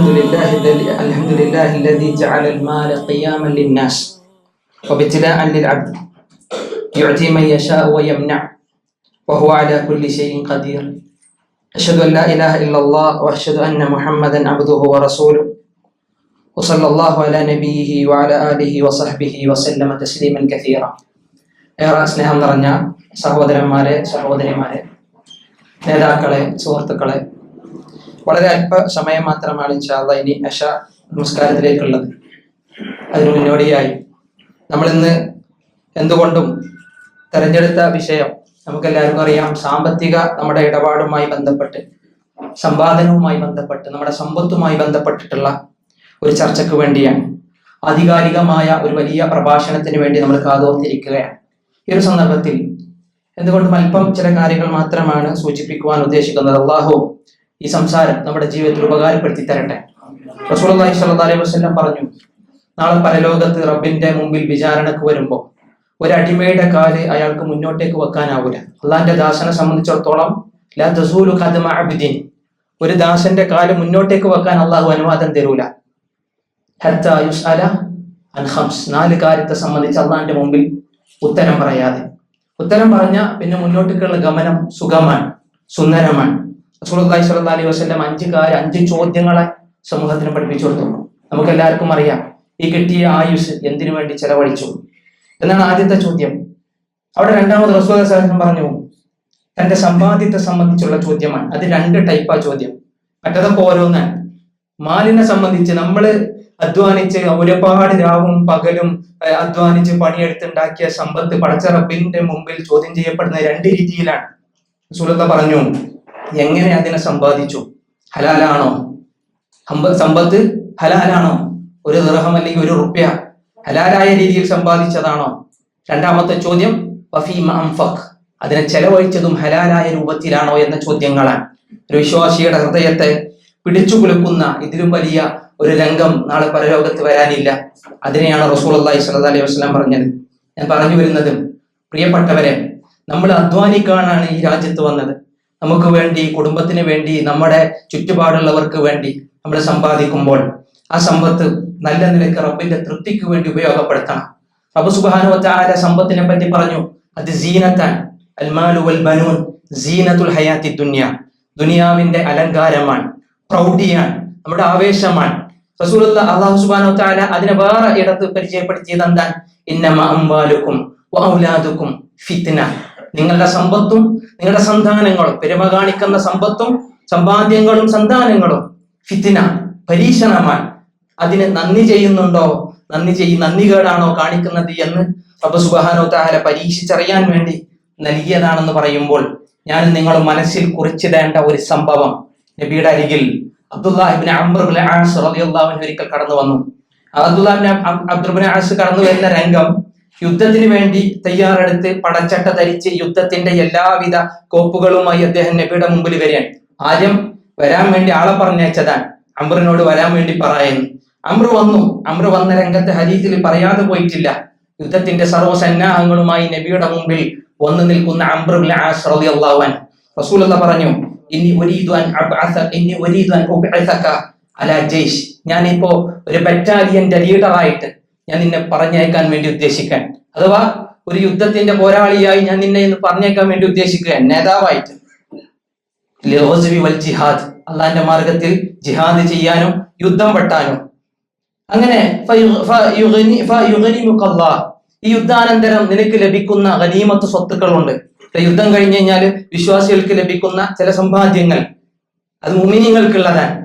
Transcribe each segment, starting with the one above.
الحمد لله الذي الحمد لله الذي جعل المال قياما للناس وابتلاء للعبد يعطي من يشاء ويمنع وهو على كل شيء قدير أشهد أن لا إله إلا الله وأشهد أن محمدا عبده ورسوله وصلى الله على نبيه وعلى آله وصحبه وسلم تسليما كثيرا ഏറെ സ്നേഹം നിറഞ്ഞ സഹോദരന്മാരെ സഹോദരിമാരെ നേതാക്കളെ സുഹൃത്തുക്കളെ വളരെ അല്പ സമയം മാത്രമാണ് ഇൻഷാല്ല ഇനി അഷ നമസ്കാരത്തിലേക്കുള്ളത്. അതിനു മുന്നോടിയായി നമ്മൾ ഇന്ന് എന്തുകൊണ്ടും തെരഞ്ഞെടുത്ത വിഷയം നമുക്കെല്ലാവർക്കും അറിയാം. സാമ്പത്തിക നമ്മുടെ ഇടപാടുമായി ബന്ധപ്പെട്ട് സമ്പാദനവുമായി ബന്ധപ്പെട്ട് നമ്മുടെ സമ്പത്തുമായി ബന്ധപ്പെട്ടിട്ടുള്ള ഒരു ചർച്ചയ്ക്ക് വേണ്ടിയാണ്. ആധികാരികമായ ഒരു വലിയ പ്രഭാഷണത്തിന് വേണ്ടി നമ്മൾ കാതോർത്തിരിക്കുകയാണ്. ഈ ഒരു സന്ദർഭത്തിൽ എന്തുകൊണ്ടും അല്പം ചില കാര്യങ്ങൾ മാത്രമാണ് സൂചിപ്പിക്കുവാൻ ഉദ്ദേശിക്കുന്നത്. അള്ളാഹു ഈ സംസാരം നമ്മുടെ ജീവിതത്തിൽ ഉപകാരപ്പെടുത്തി തരട്ടെ. വസല്ലം പറഞ്ഞു നാളെ പരലോകത്ത് റബ്ബിന്റെ മുമ്പിൽ വിചാരണക്ക് വരുമ്പോൾ ഒരു അടിമയുടെ കാൽ അയാൾക്ക് മുന്നോട്ടേക്ക് വെക്കാനാവൂല. അള്ളാന്റെ ദാസനെ സംബന്ധിച്ചിടത്തോളം ഒരു ദാസന്റെ കാൽ മുന്നോട്ടേക്ക് വെക്കാൻ അള്ളാഹു അനുവാദം തരൂല. നാല് കാര്യത്തെ സംബന്ധിച്ച് അള്ളാന്റെ മുമ്പിൽ ഉത്തരം പറയാതെ. ഉത്തരം പറഞ്ഞ പിന്നെ മുന്നോട്ടേക്കുള്ള ഗമനം സുഖമാണ് സുന്ദരമാണ്. റസൂലുള്ളാഹി സ്വല്ലല്ലാഹി അലൈഹി അഞ്ച് കാര്യം അഞ്ച് ചോദ്യങ്ങളെ സമൂഹത്തിന് പഠിപ്പിച്ചു കൊടുത്തു. നമുക്ക് എല്ലാവർക്കും അറിയാം ഈ കിട്ടിയ ആയുസ് എന്തിനു വേണ്ടി ചെലവഴിച്ചു? എന്നാണ് ആദ്യത്തെ ചോദ്യം. അവിടെ രണ്ടാമത് റസൂൽ സാഹസം പറഞ്ഞു തന്റെ സമ്പാദ്യത്തെ സംബന്ധിച്ചുള്ള ചോദ്യമാണ്. അത് രണ്ട് ടൈപ്പാ ചോദ്യം. മറ്റതൊക്കെ ഓരോന്നാണ്. മാലിനെ സംബന്ധിച്ച് നമ്മൾ അധ്വാനിച്ച് ഒരുപാട് രാവും പകലും അധ്വാനിച്ച് പണിയെടുത്തുണ്ടാക്കിയ സമ്പത്ത് പടച്ച റബ്ബിന്റെ മുമ്പിൽ ചോദ്യം ചെയ്യപ്പെടുന്ന രണ്ട് രീതിയിലാണ്. സുലത പറഞ്ഞു എങ്ങനെ അതിനെ സമ്പാദിച്ചു? ഹലാലാണോ? സമ്പത്ത് ഹലാലാണോ? ഒരു ദൃഹം അല്ലെങ്കിൽ ഒരു റുപ്യ ഹലാലായ രീതിയിൽ സമ്പാദിച്ചതാണോ? രണ്ടാമത്തെ ചോദ്യം അതിനെ ചെലവഴിച്ചതും ഹലാലായ രൂപത്തിലാണോ എന്ന ചോദ്യങ്ങളാണ്. ഒരു വിശ്വാസിയുടെ ഹൃദയത്തെ പിടിച്ചു കുലുക്കുന്ന ഇതിലും വലിയ ഒരു രംഗം നാളെ പരലോകത്ത് വരാനില്ല. അതിനെയാണ് റസൂൽ അള്ളാഹി സ്വല്ലല്ലാഹി അലൈഹി വസ്ലാം പറഞ്ഞത്. ഞാൻ പറഞ്ഞു വരുന്നത് പ്രിയപ്പെട്ടവരെ നമ്മൾ അധ്വാനിക്കാനാണ് ഈ രാജ്യത്ത് വന്നത്. നമുക്ക് വേണ്ടി കുടുംബത്തിന് വേണ്ടി നമ്മുടെ ചുറ്റുപാടുള്ളവർക്ക് വേണ്ടി നമ്മൾ സമ്പാദിക്കുമ്പോൾ ആ സമ്പത്ത് നല്ല നിലയ്ക്ക് റബ്ബിന്റെ തൃപ്തിക്ക് വേണ്ടി ഉപയോഗപ്പെടുത്തണം. റബ്ബ് സുബ്ഹാനഹു വതആല സമ്പത്തിനെ പറ്റി പറഞ്ഞു. അത് സീനത്താൻ അൽമാലു ബനൂൻ സീനത്തുൽ ഹയാത്തി ദുനിയ. ദുനിയാവിന്റെ അലങ്കാരമാണ് പ്രൗഢിയാണ് നമ്മുടെ ആവേശമാണ്. അള്ളാഹു സുബ്ഹാനഹു വതആല അതിനെ വേറെ ഇടത്ത് പരിചയപ്പെടുത്തിയത് എന്താണ്? ഇന്നമ അംബാലുക്കും ഫിത്ന. നിങ്ങളുടെ സമ്പത്തും നിങ്ങളുടെ സന്താനങ്ങളും പെരുമ കാണിക്കുന്ന സമ്പത്തും സമ്പാദ്യങ്ങളും സന്താനങ്ങളും ഫിത്തിന പരീക്ഷണമാണ്. അതിന് നന്ദി ചെയ്യുന്നുണ്ടോ? നന്ദി ചെയ്യും നന്ദി കേടാണോ കാണിക്കുന്നത് എന്ന് റബ്ബ് സുബ്ഹാനഹു താഹല പരീക്ഷിച്ചറിയാൻ വേണ്ടി നൽകിയതാണെന്ന് പറയുമ്പോൾ ഞാൻ നിങ്ങൾ മനസ്സിൽ കുറിച്ചിടേണ്ട ഒരു സംഭവം നബിയുടെ അരികിൽ അബ്ദുല്ലാഹിബിൻ ഒരിക്കൽ കടന്നു വന്നു. അബ്ദുല്ലാഹിബിൻ അബ്ദുബിൻ ആസ് കടന്നു വരുന്ന രംഗം യുദ്ധത്തിന് വേണ്ടി തയ്യാറെടുത്ത് പടച്ചട്ട ധരിച്ച് യുദ്ധത്തിന്റെ എല്ലാവിധ കോപ്പുകളുമായി അദ്ദേഹം നബിയുടെ മുമ്പിൽ വരികയാണ്. ആദ്യം വരാൻ വേണ്ടി ആളെ പറഞ്ഞയച്ചതാണ്. അമ്രനോട് വരാൻ വേണ്ടി പറയുന്നു. അമ്ര വന്നു. അമ്ര വന്ന രംഗത്ത് ഹരീതിൽ പറയാതെ പോയിട്ടില്ല. യുദ്ധത്തിന്റെ സർവസന്നാഹങ്ങളുമായി നബിയുടെ മുമ്പിൽ വന്നു നിൽക്കുന്ന അംബ്രുൽ പറഞ്ഞു ഇനി ജയ്ഷ്. ഞാനിപ്പോ ഒരു ബറ്റാലിയന്റെ ലീഡറായിട്ട് ഞാൻ നിന്നെ പറഞ്ഞയക്കാൻ വേണ്ടി ഉദ്ദേശിക്കാൻ. അഥവാ ഒരു യുദ്ധത്തിന്റെ പോരാളിയായി ഞാൻ നിന്നെ ഇന്ന് പറഞ്ഞേക്കാൻ വേണ്ടി ഉദ്ദേശിക്കുക നേതാവായിട്ട്. വൽ ജിഹാദ്. അള്ളാന്റെ മാർഗത്തിൽ ജിഹാദ് ചെയ്യാനും യുദ്ധം വെട്ടാനും. അങ്ങനെ. ഈ യുദ്ധാനന്തരം നിനക്ക് ലഭിക്കുന്ന ഗനീമത്ത് സ്വത്തുക്കളുണ്ട്. യുദ്ധം കഴിഞ്ഞു കഴിഞ്ഞാൽ വിശ്വാസികൾക്ക് ലഭിക്കുന്ന ചില സമ്പാദ്യങ്ങൾ. അത് മുമിനിങ്ങൾക്കുള്ളതാണ്.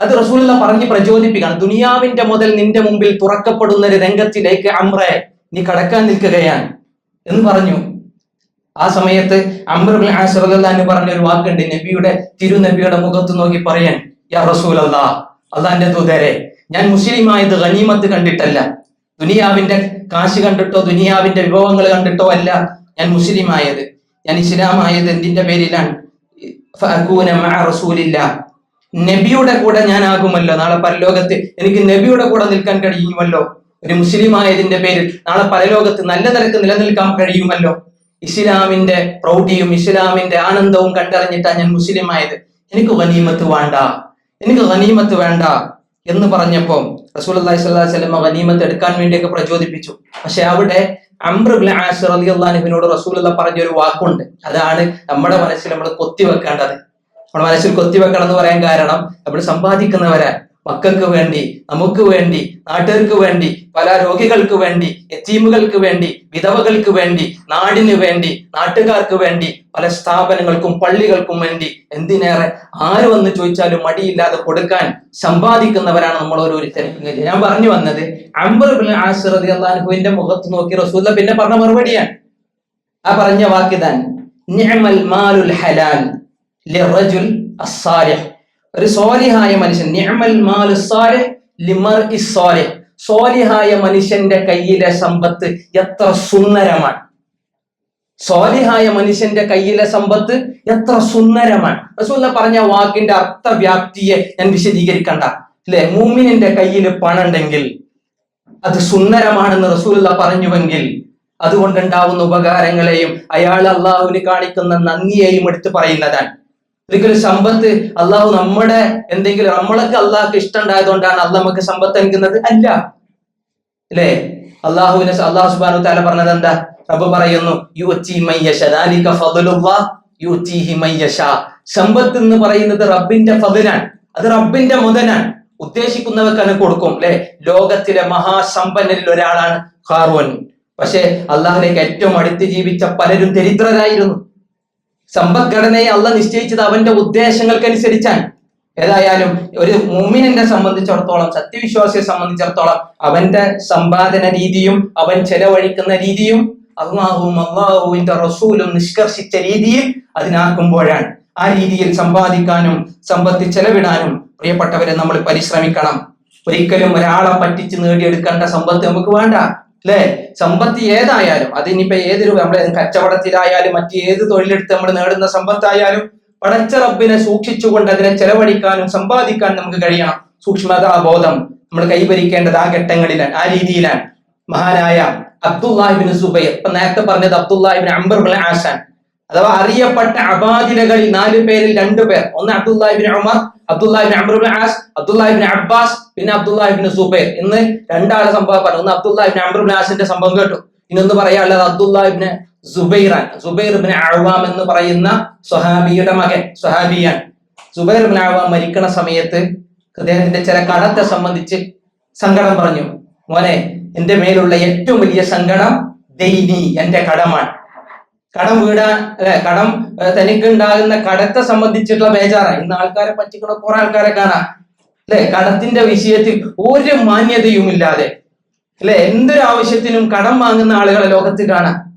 അത് റസൂലുള്ള പറഞ്ഞ് പ്രചോദിപ്പിക്കണം. ദുനിയാവിന്റെ മുതൽ നിന്റെ മുമ്പിൽ തുറക്കപ്പെടുന്ന ഒരു രംഗത്തിലേക്ക് അമ്രെ നീ കടക്കാൻ നിൽക്കുകയാണ്. എന്ന് പറഞ്ഞു. ആ സമയത്ത് അമ്രബിൻ ആശ്രദാന്ന് പറഞ്ഞ ഒരു വാക്കുണ്ട് നബിയുടെ തിരുനബിയുടെ മുഖത്ത് നോക്കി പറയാൻ യാ റസൂൽ അല്ലാ അള്ളാന്റെ ദൂതരെ ഞാൻ മുസ്ലിമായത് ഗനീമത്ത് കണ്ടിട്ടല്ല. ദുനിയാവിന്റെ കാശ് കണ്ടിട്ടോ ദുനിയാവിന്റെ വിഭവങ്ങൾ കണ്ടിട്ടോ അല്ല ഞാൻ മുസ്ലിമായത്. ഞാൻ ഇസ്ലാമായത് എന്തിന്റെ പേരിലാണ്? റസൂലില്ലാ നബിയുടെ കൂടെ ഞാൻ ആകുമല്ലോ നാളെ പരലോകത്ത് എനിക്ക് നബിയുടെ കൂടെ നിൽക്കാൻ കഴിയുമല്ലോ. ഒരു മുസ്ലിം ആയതിന്റെ പേരിൽ നാളെ പരലോകത്ത് നല്ല നിലയ്ക്ക് നിലനിൽക്കാൻ കഴിയുമല്ലോ. ഇസ്ലാമിന്റെ പ്രൗഢിയും ഇസ്ലാമിന്റെ ആനന്ദവും കണ്ടറിഞ്ഞിട്ടാണ് ഞാൻ മുസ്ലിം ആയത് എനിക്ക് ഗനീമത്ത് വേണ്ട. എനിക്ക് ഗനീമത്ത് വേണ്ട എന്ന് പറഞ്ഞപ്പോൾ റസൂൽ അള്ളാഹി അലൈഹി വസല്ലം ഗനീമത്ത് എടുക്കാൻ വേണ്ടിയൊക്കെ പ്രചോദിപ്പിച്ചു. പക്ഷെ അവിടെ അലി അള്ളാഹിനോട് റസൂലുള്ള പറഞ്ഞ ഒരു വാക്കുണ്ട്. അതാണ് നമ്മുടെ മനസ്സിൽ നമ്മൾ കൊത്തിവെക്കേണ്ടത്. നമ്മുടെ മനസ്സിൽ കൊത്തിവെക്കണം എന്ന് പറയാൻ കാരണം നമ്മൾ സമ്പാദിക്കുന്നവരെ മക്കൾക്ക് വേണ്ടി നമുക്ക് വേണ്ടി നാട്ടുകാർക്ക് വേണ്ടി പല രോഗികൾക്ക് വേണ്ടി എത്തീമുകൾക്ക് വേണ്ടി വിധവകൾക്ക് വേണ്ടി നാടിന് വേണ്ടി നാട്ടുകാർക്ക് വേണ്ടി പല സ്ഥാപനങ്ങൾക്കും പള്ളികൾക്കും വേണ്ടി എന്തിനേറെ ആര് വന്ന് ചോദിച്ചാലും മടിയില്ലാതെ കൊടുക്കാൻ സമ്പാദിക്കുന്നവരാണ് നമ്മൾ ഓരോരുത്തരും. ഞാൻ പറഞ്ഞു വന്നത് അള്ളാഹുവിന്റെ മുഖത്ത് നോക്കി റസൂല പിന്നെ പറഞ്ഞ മറുപടിയാണ്. ആ പറഞ്ഞ വാക്കിതാൻ ഹലാൽ. ഒരു സോലിഹായ മനുഷ്യൻ. സോലിഹായ മനുഷ്യന്റെ കയ്യിലെ സമ്പത്ത് എത്ര സുന്ദരമാണ്. സ്വാലിഹായ മനുഷ്യന്റെ കയ്യിലെ സമ്പത്ത് എത്ര സുന്ദരമാണ്. റസൂല്ല പറഞ്ഞ വാക്കിന്റെ അർത്ഥവ്യാപ്തിയെ ഞാൻ വിശദീകരിക്കണ്ട. അല്ലെ മൂമിനിന്റെ കയ്യിൽ പണുണ്ടെങ്കിൽ അത് സുന്ദരമാണെന്ന് റസൂല്ല പറഞ്ഞുവെങ്കിൽ അതുകൊണ്ടുണ്ടാവുന്ന ഉപകാരങ്ങളെയും അയാൾ അള്ളാഹുവിന് കാണിക്കുന്ന നന്ദിയെയും എടുത്തു പറയുന്നതാണ്. ഒരിക്കലും സമ്പത്ത്. അള്ളാഹു നമ്മുടെ എന്തെങ്കിലും നമ്മളൊക്കെ അള്ളാഹ്ക്ക് ഇഷ്ടമുണ്ടായതുകൊണ്ടാണ് അള്ളാഹ് നമുക്ക് സമ്പത്ത് നൽകുന്നത്. അല്ല. അല്ലേ? അള്ളാഹുവിനെ അള്ളാഹു സുബാനു താല പറഞ്ഞത് എന്താ? റബ്ബ് പറയുന്നു സമ്പത്ത് എന്ന് പറയുന്നത് റബ്ബിന്റെ ഫതിലാണ് അത് റബ്ബിന്റെ മുതലാണ്. ഉദ്ദേശിക്കുന്നവർക്കാണ് കൊടുക്കും അല്ലെ? ലോകത്തിലെ മഹാസമ്പന്നരിൽ ഒരാളാണ് ഹാർവൻ പക്ഷെ അള്ളാഹിലേക്ക് ഏറ്റവും അടുത്ത് ജീവിച്ച പലരും ദരിദ്രരായിരുന്നു. സമ്പദ്ഘടനയെ അള്ള നിശ്ചയിച്ചത് അവന്റെ ഉദ്ദേശങ്ങൾക്കനുസരിച്ചാണ്. ഏതായാലും ഒരു മൂമിനെ സംബന്ധിച്ചിടത്തോളം സത്യവിശ്വാസിയെ സംബന്ധിച്ചിടത്തോളം അവന്റെ സമ്പാദന രീതിയും അവൻ ചെലവഴിക്കുന്ന രീതിയും അള്ളാഹുവും അള്ളാഹുവിന്റെ റസൂലും നിഷ്കർഷിച്ച രീതിയിൽ അതിനാക്കുമ്പോഴാണ്. ആ രീതിയിൽ സമ്പാദിക്കാനും സമ്പത്ത് ചെലവിടാനും പ്രിയപ്പെട്ടവരെ നമ്മൾ പരിശ്രമിക്കണം. ഒരിക്കലും ഒരാളെ പറ്റിച്ച് നേടിയെടുക്കേണ്ട സമ്പത്ത് നമുക്ക് വേണ്ട. അല്ലേ സമ്പത്ത് ഏതായാലും അതിനിപ്പോ രൂപ നമ്മൾ കച്ചവടത്തിലായാലും മറ്റ് ഏത് തൊഴിലെടുത്ത് നമ്മൾ നേടുന്ന സമ്പത്തായാലും പടച്ച റബ്ബിനെ സൂക്ഷിച്ചുകൊണ്ട് അതിനെ ചെലവഴിക്കാനും സമ്പാദിക്കാനും നമുക്ക് കഴിയണം. സൂക്ഷ്മതാ ബോധം നമ്മൾ കൈവരിക്കേണ്ടത് ആ ഘട്ടങ്ങളിലാണ് ആ രീതിയിലാണ്. മഹാനായ അബ്ദുല്ലാഹിബിൻ സുബൈർ ഇപ്പൊ നേരത്തെ പറഞ്ഞത് അബ്ദുല്ലാഹിബിൻ അംബർ ആസാൻ. അഥവാ അറിയപ്പെട്ട അബാദിലകളിൽ നാല് പേരിൽ രണ്ടു പേർ. ഒന്ന് Abdullah ibn Umar Abdullah ibn Amr ibn bin As Abdullah ibn Abbas പിന്നെ അബ്ദുല്ലാഹിബിൻ സുബൈർ. ഇന്ന് രണ്ടാളെ സംഭവം പറഞ്ഞു. ഒന്ന് അബ്ദുല്ലാഹിബിൻ അമ്രുബിൻ ബിൻ ആസിന്റെ സംഭവം കേട്ടു. ഇന്നൊന്ന് പറയാനുള്ളത് അബ്ദുല്ലാഹിബിന് സുബൈറാൻ സുബൈർ ബിൻ എന്ന് പറയുന്ന സ്വഹാബിയുടെ മകൻ സ്വഹാബിയാൻ സുബൈർ ബിൻ മരിക്കണ സമയത്ത് അദ്ദേഹത്തിന്റെ ചില കടത്തെ സംബന്ധിച്ച് സങ്കടം പറഞ്ഞു. മോനെ എന്റെ മേലുള്ള ഏറ്റവും വലിയ സങ്കടം ദൈനി എന്റെ കടമാണ്. കടം വീടാൻ അല്ലെ? കടം തനിക്ക് ഉണ്ടാകുന്ന കടത്തെ സംബന്ധിച്ചിട്ടുള്ള ബേജാറ ഇന്ന് ആൾക്കാരെ പറ്റിക്കുന്ന കുറെ ആൾക്കാരെ കാണാം. അല്ലെ? കടത്തിന്റെ വിഷയത്തിൽ ഒരു മാന്യതയും ഇല്ലാതെ അല്ലെ? എന്തൊരു ആവശ്യത്തിനും കടം വാങ്ങുന്ന ആളുകളെ ലോകത്ത് കാണാം.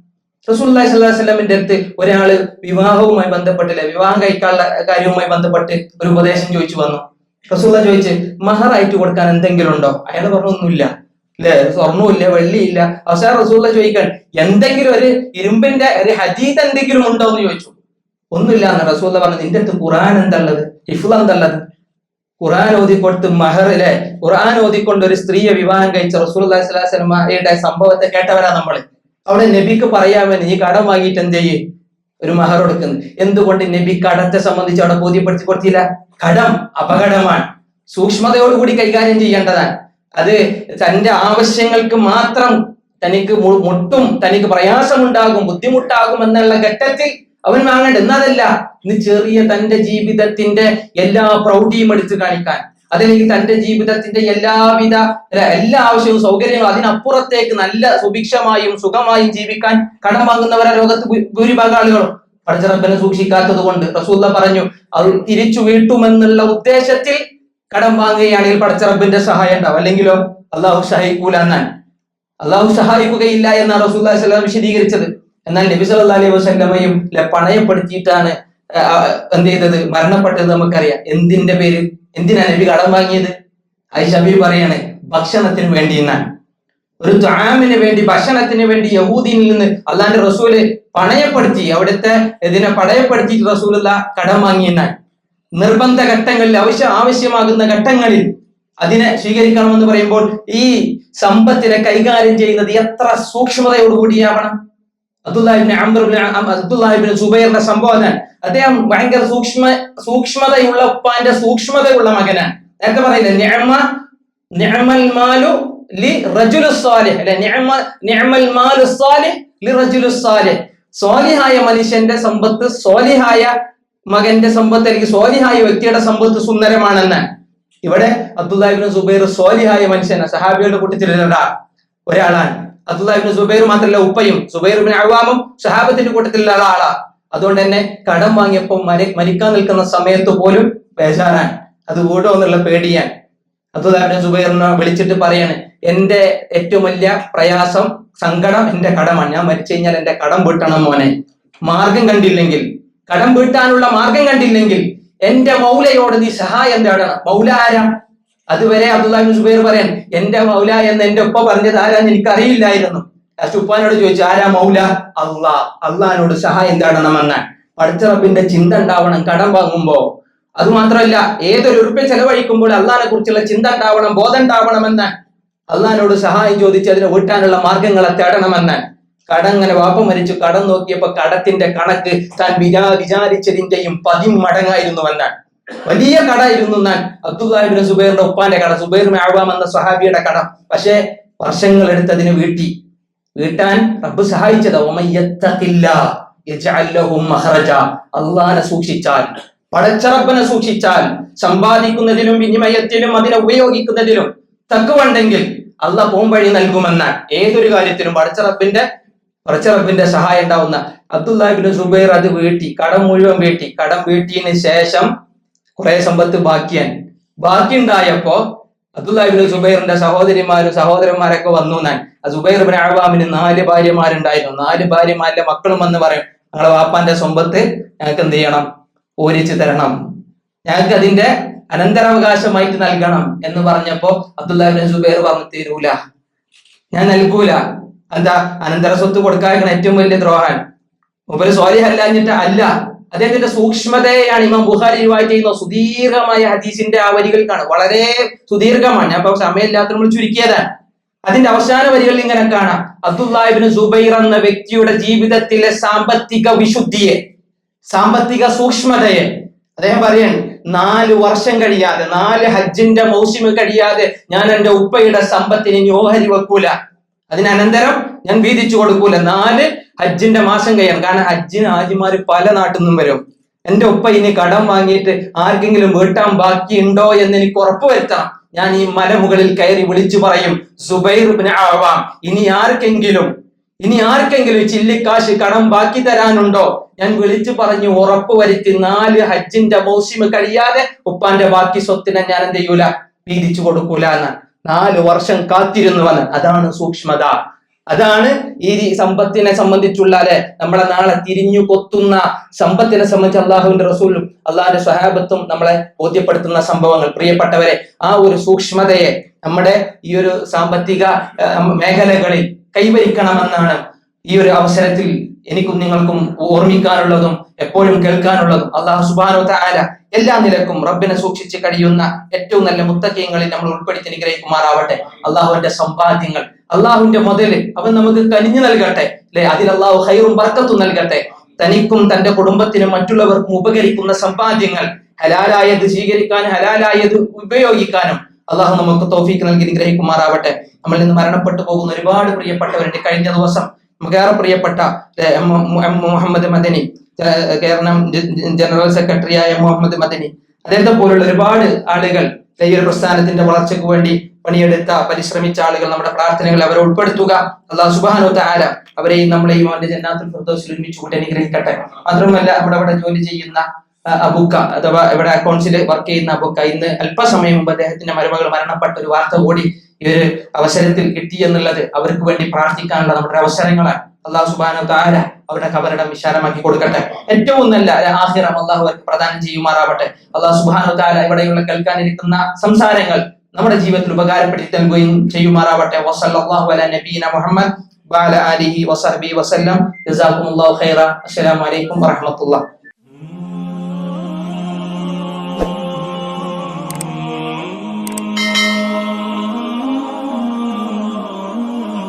റസൂല്ലാ വസല്ലമിന്റെ അടുത്ത് ഒരാൾ വിവാഹവുമായി ബന്ധപ്പെട്ടില്ലേ. വിവാഹം കഴിക്കാനുള്ള കാര്യവുമായി ബന്ധപ്പെട്ട് ഒരു ഉപദേശം ചോദിച്ചു വന്നു. റസൂല്ല ചോദിച്ച് മഹറായിട്ട് കൊടുക്കാൻ എന്തെങ്കിലും ഉണ്ടോ? അയാൾ പറഞ്ഞു ഒന്നുമില്ല. അല്ലെ സ്വർണമില്ല വെള്ളിയില്ല അവസാനം റസൂല ചോദിക്കാൻ എന്തെങ്കിലും ഒരു ഇരുമ്പിന്റെ ഒരു ഹജീത് എന്തെങ്കിലും ഉണ്ടോ എന്ന് ചോദിച്ചു. ഒന്നുമില്ല എന്ന് റസൂല പറഞ്ഞു നിന്റെ അടുത്ത് ഖുറാൻ എന്തള്ളത് ഹിഫ്ല എന്തള്ളത് ഖുറാൻ ഓതിക്കൊടുത്ത് മഹർ അല്ലെ ഖുറാൻ ഓതിക്കൊണ്ട് ഒരു സ്ത്രീയെ വിവാഹം കഴിച്ച റസൂൽ സ്വലമയുടെ സംഭവത്തെ കേട്ടവരാ നമ്മൾ. അവിടെ നബിക്ക് പറയാമേ നീ കടം വാങ്ങിയിട്ട് എന്ത് ചെയ്യും? ഒരു മഹർ കൊടുക്കുന്നു എന്തുകൊണ്ട് നബി കടത്തെ സംബന്ധിച്ച് അവിടെ ബോധ്യപ്പെടുത്തി കൊടുത്തില്ല? കടം അപകടമാണ്. സൂക്ഷ്മതയോടുകൂടി കൈകാര്യം ചെയ്യേണ്ടതാണ്. അത് തന്റെ ആവശ്യങ്ങൾക്ക് മാത്രം തനിക്ക് മുട്ടും തനിക്ക് പ്രയാസമുണ്ടാകും ബുദ്ധിമുട്ടാകും എന്നുള്ള ഘട്ടത്തിൽ അവൻ വാങ്ങേണ്ട. എന്നതല്ല ഇന്ന് ചെറിയ തന്റെ ജീവിതത്തിന്റെ എല്ലാ പ്രൗഢിയും എടുത്തു കാണിക്കാൻ. അതല്ലെങ്കിൽ തന്റെ ജീവിതത്തിന്റെ എല്ലാവിധ എല്ലാ ആവശ്യവും സൗകര്യങ്ങളും അതിനപ്പുറത്തേക്ക് നല്ല സുഭിക്ഷമായും സുഖമായും ജീവിക്കാൻ കടം വാങ്ങുന്നവരെ ലോകത്ത് ഭൂരിഭാഗം ആളുകളും പടച്ചറബനെ സൂക്ഷിക്കാത്തത് കൊണ്ട് റസൂല്ല പറഞ്ഞു അത് തിരിച്ചു വീട്ടുമെന്നുള്ള ഉദ്ദേശത്തിൽ കടം വാങ്ങുകയാണെങ്കിൽ പടച്ചറബിന്റെ സഹായം ഉണ്ടാവും. അല്ലെങ്കിലോ അള്ളാഹു സഹായിക്കൂല എന്നാണ് അള്ളാഹു സഹായിക്കുകയില്ല എന്നാണ് റസൂല്ലാ വിശദീകരിച്ചത്. എന്നാൽ നബി സല്ലാ അലൈഹി വസ്ലമയും പണയപ്പെടുത്തിയിട്ടാണ് എന്ത് ചെയ്തത്? മരണപ്പെട്ടത് നമുക്കറിയാം. എന്തിന്റെ പേര് എന്തിനാ നബി കടം വാങ്ങിയത്? ഐഷബി പറയാണ് ഭക്ഷണത്തിന് വേണ്ടി എന്നാണ്. ഒരു ദ്വാമിന് വേണ്ടി ഭക്ഷണത്തിന് വേണ്ടി യഹൂദിയിൽ നിന്ന് അള്ളാന്റെ റസൂൽ പണയപ്പെടുത്തി അവിടുത്തെ ഇതിനെ പണയപ്പെടുത്തി റസൂലുള്ള കടം വാങ്ങിയെന്നാണ് നിർബന്ധ ഘട്ടങ്ങളിൽ ആവശ്യ ആവശ്യമാകുന്ന ഘട്ടങ്ങളിൽ അതിനെ സ്വീകരിക്കണമെന്ന് പറയുമ്പോൾ ഈ സമ്പത്തിനെ കൈകാര്യം ചെയ്യുന്നത് എത്ര സൂക്ഷ്മതയോടുകൂടിയാവണം. അബ്ദുല്ലാഹിബിൻ അബ്ദുല്ലാഹിബിൻ സുബൈറിന്റെ സംബോധന അദ്ദേഹം ഭയങ്കര സൂക്ഷ്മ സൂക്ഷ്മതയുള്ള ഉപ്പാന്റെ സൂക്ഷ്മതയുള്ള മകനാണ്. നേരത്തെ പറയുന്നത് നിഅമ നിഅമൽ മാലു ലി റജുലു സാലിഹ്. അല്ലെ നിഅമ നിഅമൽ മാലു സാലിഹ് ലി റജുലു സാലിഹ്. സ്വാലിഹായ മനുഷ്യന്റെ സമ്പത്ത് സ്വാലിഹായ മകന്റെ സമ്പത്ത് അല്ലെങ്കിൽ സ്വാലിഹായ വ്യക്തിയുടെ സമ്പത്ത് സുന്ദരമാണെന്ന്. ഇവിടെ അബ്ദുല്ലാഹിബിൻ സുബൈർ സോലിഹായ മനുഷ്യനാണ് സഹാബികളുടെ കൂട്ടത്തിലുള്ള ഒരാളാണ്. അബ്ദുല്ലാഹിബിൻ സുബൈർ മാത്രമല്ല ഉപ്പയും സുബൈർ ഇബ്നു അവാമും സഹാബത്തിന്റെ കൂട്ടത്തിലുള്ള ആളാ അതുകൊണ്ട് തന്നെ കടം വാങ്ങിയപ്പോൾ മരി മരിക്കാൻ നിൽക്കുന്ന സമയത്ത് പോലും ബേജാറാൻ അത് കൂടോ എന്നുള്ള പേടിയാൻ അബ്ദുല്ലാഹിബിൻ സുബൈറിനെ വിളിച്ചിട്ട് പറയാണ് എന്റെ ഏറ്റവും വലിയ പ്രയാസം സങ്കടം എന്റെ കടമാണ്. ഞാൻ മരിച്ചു കഴിഞ്ഞാൽ എന്റെ കടം വീട്ടണം മോനെ. മാർഗം കണ്ടില്ലെങ്കിൽ കടം വീട്ടാനുള്ള മാർഗം കണ്ടില്ലെങ്കിൽ എന്റെ മൗലയോട് നീ സഹായം തേടണം. മൗല ആരാ? അതുവരെ അബ്ദുല്ലാഹിബിൻ സുബൈർ പറയാൻ എന്റെ മൗല എന്ന് എന്റെ ഉപ്പ പറഞ്ഞത് ആരാന്ന് എനിക്കറിയില്ലായിരുന്നു. ലാസ്റ്റ് ഉപ്പാനോട് ചോദിച്ചു ആരാ മൗല? അള്ളാ. അള്ളഹാനോട് സഹായം തേടണം തേടണമെന്ന് പഠിച്ചറബിന്റെ ചിന്ത ഉണ്ടാവണം കടം വാങ്ങുമ്പോ. അത് മാത്രമല്ല ഏതൊരു ഉറുപ്പ്യ ചെലവഴിക്കുമ്പോൾ അള്ളഹാനെ കുറിച്ചുള്ള ചിന്ത ഉണ്ടാവണം ബോധം ഉണ്ടാവണമെന്ന് അള്ളഹാനോട് സഹായം ചോദിച്ച് അതിനെ വീട്ടാനുള്ള മാർഗങ്ങളെ തേടണമെന്ന് കടങ്ങനെ വാപ്പ മരിച്ചു. കടം നോക്കിയപ്പോ കടത്തിന്റെ കണക്ക് താൻ വിചാ വിചാരിച്ചതിന്റെയും പതിമടങ്ങായിരുന്നു എന്നാണ് വലിയ കടയിരുന്നു ഞാൻ അബ്ദുല്ലാഹിബിൻ സുബൈറിന്റെ ഉപ്പാന്റെ കട സുബൈർ ആവാം എന്ന സഹാബിയുടെ കട. പക്ഷേ വർഷങ്ങൾ എടുത്തതിന് വീട്ടി. വീട്ടാൻ റബ്ബ് സഹായിച്ചത്. അള്ളാനെ സൂക്ഷിച്ചാൽ പടച്ചറബനെ സൂക്ഷിച്ചാൽ സമ്പാദിക്കുന്നതിലും വിനിമയത്തിലും അതിനെ ഉപയോഗിക്കുന്നതിലും തക്കുവുണ്ടെങ്കിൽ അള്ള പോംവഴി നൽകുമെന്നാൽ ഏതൊരു കാര്യത്തിലും പടച്ചറബിന്റെ പടച്ചറബിന്റെ സഹായം ഉണ്ടാവുന്ന അബ്ദുല്ലാഹിബിൻ സുബൈർ അത് വീട്ടി കടം മുഴുവൻ വീട്ടി. കടം വീട്ടിയതിന് ശേഷം കുറെ സമ്പത്ത് ബാക്കിയാൻ. ബാക്കി ഉണ്ടായപ്പോ അബ്ദുല്ലാഹിബിൻ സുബൈറിന്റെ സഹോദരിമാരും സഹോദരന്മാരൊക്കെ വന്നു ഞാൻ സുബൈർ ബിൻ അഴവാമിന് നാല് ഭാര്യമാരുണ്ടായിരുന്നു. നാല് ഭാര്യമാരിലെ മക്കളും വന്ന് പറയും ഞങ്ങളെ വാപ്പാന്റെ സമ്പത്ത് ഞങ്ങൾക്ക് എന്ത് ചെയ്യണം? ഓരിച്ചു തരണം. ഞങ്ങൾക്ക് അതിന്റെ അനന്തരാവകാശമായിട്ട് നൽകണം. എന്ന് പറഞ്ഞപ്പോ അബ്ദുല്ലാഹിബിൻ സുബൈർ പറഞ്ഞു തീരൂല. ഞാൻ നൽകൂല. എന്താ? അനന്തര സ്വത്ത് കൊടുക്കാൻ ഏറ്റവും വലിയ ദ്രോഹാണ് ദ്രോഹൻ സോലി അല്ലാഞ്ഞിട്ട് അല്ല. അദ്ദേഹത്തിന്റെ സൂക്ഷ്മതയാണ് ഇമാം ബുഹാരി റിവായ് ചെയ്യുന്ന സുദീർഘമായ ഹദീസിന്റെ ആ വരികൾ കാണും. വളരെ സുദീർഘമാണ്. ഞാൻ സമയമില്ലാത്ത നമ്മൾ ചുരുക്കിയതാണ്. അതിന്റെ അവസാന വരികളിൽ ഇങ്ങനെ കാണാം. അബ്ദുല്ലാഹിബിന് സുബൈർ എന്ന വ്യക്തിയുടെ ജീവിതത്തിലെ സാമ്പത്തിക വിശുദ്ധിയെ സാമ്പത്തിക സൂക്ഷ്മതയെ അദ്ദേഹം പറയാണ് നാല് വർഷം കഴിയാതെ നാല് ഹജ്ജിന്റെ മൗസിമ് കഴിയാതെ ഞാൻ എന്റെ ഉപ്പയുടെ സമ്പത്തിന് ഇനി ഓഹരി വെക്കൂല. അതിനനന്തരം ഞാൻ വീതിച്ചു കൊടുക്കൂല. നാല് ഹജ്ജിന്റെ മാസം കഴിയണം. കാരണം ഹജ്ജിന് ആജിമാർ പല നാട്ടിൽ നിന്നും വരും. എന്റെ ഉപ്പ ഇനി കടം വാങ്ങിയിട്ട് ആർക്കെങ്കിലും വീട്ടാൻ ബാക്കിയുണ്ടോ എന്ന് എനിക്ക് ഉറപ്പ് വരുത്തണം. ഞാൻ ഈ മലമുകളിൽ കയറി വിളിച്ചു പറയും സുബൈർ ആവാം ഇനി ആർക്കെങ്കിലും ഇനി ആർക്കെങ്കിലും ചില്ലിക്കാശ് കടം ബാക്കി തരാനുണ്ടോ? ഞാൻ വിളിച്ചു പറഞ്ഞു ഉറപ്പ് വരുത്തി നാല് ഹജ്ജിന്റെ മൗസിമ് കഴിയാതെ ഉപ്പാന്റെ ബാക്കി സ്വത്തിനെ ഞാൻ എന്ത് ചെയ്യൂല? വീതിച്ചു കൊടുക്കൂല എന്ന്. നാല് വർഷം കാത്തിരുന്നു വന്ന് അതാണ് സൂക്ഷ്മത. അതാണ് ഈ സമ്പത്തിനെ സംബന്ധിച്ചുള്ള അല്ലെ? നമ്മളെ നാളെ തിരിഞ്ഞു കൊത്തുന്ന സമ്പത്തിനെ സംബന്ധിച്ച് അള്ളാഹുവിന്റെ റസൂലും അള്ളാഹിന്റെ സ്വഹാബത്തും നമ്മളെ ബോധ്യപ്പെടുത്തുന്ന സംഭവങ്ങൾ. പ്രിയപ്പെട്ടവരെ ആ ഒരു സൂക്ഷ്മതയെ നമ്മുടെ ഈ ഒരു സാമ്പത്തിക മേഖലകളിൽ കൈവരിക്കണമെന്നാണ് ഈ ഒരു അവസരത്തിൽ എനിക്കും നിങ്ങൾക്കും ഓർമ്മിക്കാനുള്ളതും എപ്പോഴും കേൾക്കാനുള്ളതും. അള്ളാഹു സുബാനോ താല എല്ലാ നിലക്കും റബ്ബിനെ സൂക്ഷിച്ച് കഴിയുന്ന ഏറ്റവും നല്ല മുത്തക്കയങ്ങളിൽ നമ്മൾ ഉൾപ്പെടുത്തി അനുഗ്രഹിക്കുമാറാവട്ടെ. അള്ളാഹുവിന്റെ സമ്പാദ്യങ്ങൾ അള്ളാഹുവിന്റെ മുതൽ അവൻ നമുക്ക് കനിഞ്ഞു നൽകട്ടെ. അല്ലെ? അതിൽ അള്ളാഹു ഹൈറും ബർക്കത്തും നൽകട്ടെ. തനിക്കും തന്റെ കുടുംബത്തിനും മറ്റുള്ളവർക്കും ഉപകരിക്കുന്ന സമ്പാദ്യങ്ങൾ ഹലാലായത് സ്വീകരിക്കാനും ഹലാലായത് ഉപയോഗിക്കാനും അള്ളാഹു നമുക്ക് തോഫീക്ക് നൽകി അനുഗ്രഹിക്കുമാറാവട്ടെ. നമ്മൾ നിന്ന് മരണപ്പെട്ടു പോകുന്ന ഒരുപാട് പ്രിയപ്പെട്ടവരുണ്ട്. കഴിഞ്ഞ ദിവസം നമുക്ക് ഏറെ പ്രിയപ്പെട്ട Muhammad Madani Keralam general secretary general സെക്രട്ടറിയായ മുഹമ്മദ് മദനി. അദ്ദേഹത്തെ പോലുള്ള ഒരുപാട് ആളുകൾ ഈ പ്രസ്ഥാനത്തിന്റെ വളർച്ചയ്ക്ക് വേണ്ടി പണിയെടുത്ത പരിശ്രമിച്ച ആളുകൾ നമ്മുടെ പ്രാർത്ഥനകൾ അവരെ ഉൾപ്പെടുത്തുക. അള്ളാഹു സുബാനോ താര അവരെയും നമ്മളെയും അവന്റെ ജന്നാത്തുൽ ഫിർദോസിൽ ഒരുമിച്ച് കൂട്ടി അനുഗ്രഹിക്കട്ടെ. മാത്രമല്ല നമ്മുടെ അവിടെ ജോലി ചെയ്യുന്ന അബുക്ക അഥവാ ഇവിടെ അക്കൗണ്ട്സിൽ വർക്ക് ചെയ്യുന്ന അബുക്ക ഇന്ന് അല്പസമയം മുമ്പ് അദ്ദേഹത്തിന്റെ മരുമകൾ മരണപ്പെട്ട ഒരു വാർത്ത കൂടി ഈ ഒരു അവസരത്തിൽ കിട്ടി എന്നുള്ളത് അവർക്ക് വേണ്ടി പ്രാർത്ഥിക്കാനുള്ള നമ്മുടെ അവസരങ്ങളാണ്. അള്ളാഹു സുബാന അവരുടെ കബറിടം വിശാലമാക്കി കൊടുക്കട്ടെ. ഏറ്റവും നല്ല ആഹിറം അള്ളാഹു അവർക്ക് പ്രദാനം ചെയ്യുമാറാവട്ടെ. അള്ളാഹു സുബാനു ഇവിടെയുള്ള കേൾക്കാനിരിക്കുന്ന സംസാരങ്ങൾ നമ്മുടെ ജീവിതത്തിൽ ഉപകാരപ്പെടുത്തി നൽകുകയും ചെയ്യുമാറാവട്ടെ. വസല്ലല്ലാഹു അലാ നബീന മുഹമ്മദ് വഅല ആലിഹി വസഹബിഹി വസല്ലം. ജസാക്കുമുല്ലാഹു ഖൈറ. അസ്സലാമു അലൈക്കും വറഹ്മത്തുള്ളാഹി.